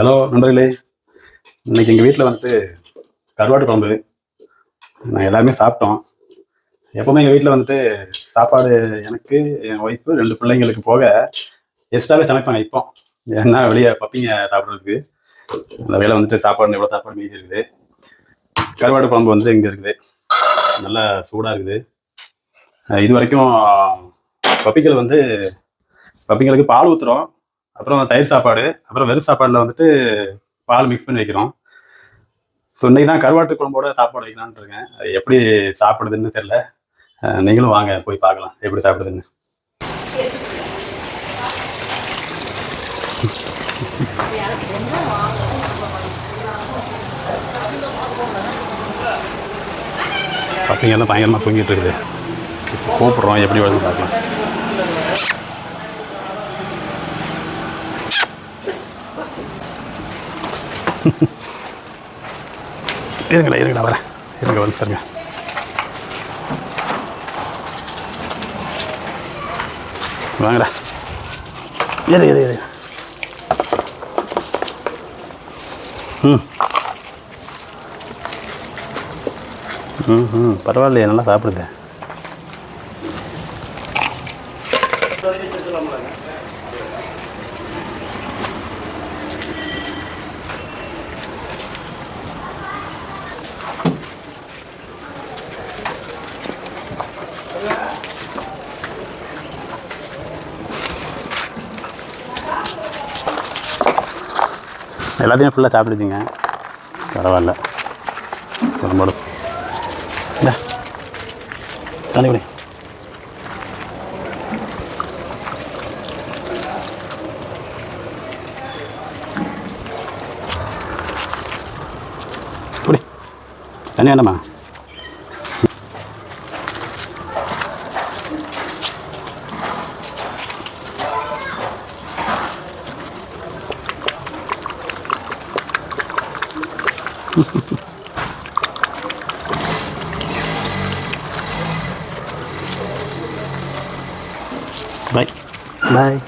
Hello நண்பர்களே. இன்னைக்கு எங்கள் வீட்டில் வந்துட்டு கருவாட்டு குழம்பு. நான் எல்லாருமே சாப்பிட்டோம். எப்பவுமே எங்கள் வீட்டில் வந்துட்டு சாப்பாடு எனக்கு என் ஒய்ஃபு ரெண்டு பிள்ளைங்களுக்கு போக எக்ஸ்ட்ராவே சமைப்பாங்க இப்போ. ஏன்னா வெளியே பப்பிங்க சாப்பிட்றதுக்கு. அந்த வேலை வந்துட்டு சாப்பாடு எவ்வளோ சாப்பாடு மீதி இருக்குது. கருவாட்டு குழம்பு வந்து இங்கே இருக்குது. நல்லா சூடாக இருக்குது. இது வரைக்கும் பப்பிகள் வந்து பப்பிங்களுக்கு பால் ஊற்றுறோம் அப்புறம் தயிர் சாப்பாடு அப்புறம் வெறும் சாப்பாடில் வந்துட்டு பால் மிக்ஸ் பண்ணி வைக்கிறோம். ஸோ இன்றைக்கி தான் கருவாட்டு குழம்போட சாப்பாடு வைக்கலான்ட்டு இருக்கேன். எப்படி சாப்பிடுதுன்னு தெரில நீங்களும் வாங்க போய் பார்க்கலாம் எப்படி சாப்பிடுதுன்னு. பசங்க எல்லாம் பயங்கரமாக தூங்கிட்டு இருக்குது. கூப்பிட்றோம் எப்படி வருதுன்னு பார்க்கலாம். இருங்கடா இருங்கடா வரேன். இருங்க வந்து சரிங்க வாங்கடா. இரு இரு இரு. ம். ம் ம். பரவாயில்லையே நல்லா சாப்பிடுது எல்லாத்தையும் ஃபுல்லாக சாப்பிடுச்சிங்க பரவாயில்ல. குழம்போடு இந்தா, தண்ணி குடி. குடி. தண்ணி வேண்டாமா? பாய் பாய்